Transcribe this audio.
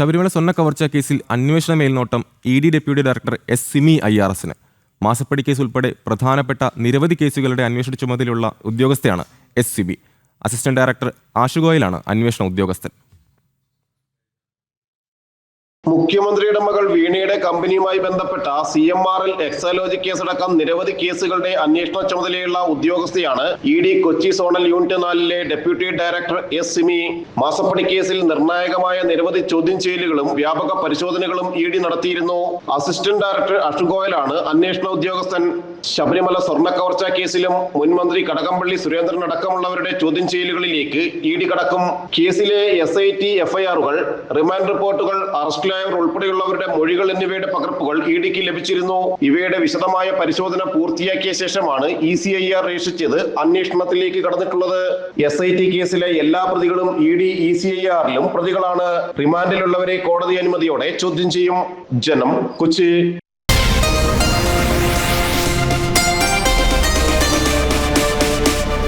ശബരിമല സ്വർണ കവർച്ചാ കേസിൽ അന്വേഷണ മേൽനോട്ടം E D deputy director S Simi I R എസിന്. മാസപ്പടി കേസ് ഉൾപ്പെടെ പ്രധാനപ്പെട്ട നിരവധി കേസുകളുടെ അന്വേഷണ ചുമതലയുള്ള ഉദ്യോഗസ്ഥയാണ് S C B assistant director ആഷുഗോയലാണ് അന്വേഷണ ഉദ്യോഗസ്ഥൻ. മുഖ്യമന്ത്രിയുടെ മകൾ വീണയുടെ കമ്പനിയുമായി ബന്ധപ്പെട്ട C M R L Exalogic കേസടക്കം നിരവധി കേസുകളുടെ അന്വേഷണ ചുമതലയുള്ള ഉദ്യോഗസ്ഥയാണ് E D Kochi zonal unit നാലിലെ deputy director S Simi. മാസപ്പടി കേസിൽ നിർണായകമായ നിരവധി ചോദ്യം ചെയ്യലുകളും വ്യാപക പരിശോധനകളും ഇ ഡി നടത്തിയിരുന്നു. അസിസ്റ്റന്റ് ഡയറക്ടർ അഷുഗോയലാണ് അന്വേഷണ ഉദ്യോഗസ്ഥൻ ശബരിമല സ്വർണ കവർച്ച കേസിലും മുൻ മന്ത്രി കടകംപള്ളി സുരേന്ദ്രൻ അടക്കമുള്ളവരുടെ ചോദ്യം ചെയ്യലുകളിലേക്ക് ഇ ഡി കടക്കും. കേസിലെ എസ് ഐ ടി എഫ്ഐആറുകൾ റിമാൻഡ് റിപ്പോർട്ടുകൾ അറസ്റ്റിലായവർ ഉൾപ്പെടെയുള്ളവരുടെ മൊഴികൾ എന്നിവയുടെ പകർപ്പുകൾ ഇ ഡിക്ക് ലഭിച്ചിരുന്നു. ഇവയുടെ വിശദമായ പരിശോധന പൂർത്തിയാക്കിയ ശേഷമാണ് ഇ സി ഐ ആർ രക്ഷിച്ചത് അന്വേഷണത്തിലേക്ക് കടന്നിട്ടുള്ളത്. എസ് ഐ ടി കേസിലെ എല്ലാ പ്രതികളും E D E C I ആറിലും പ്രതികളാണ്. റിമാൻഡിലുള്ളവരെ കോടതി അനുമതിയോടെ ചോദ്യം ചെയ്യും. ജനം കൊച്ചി.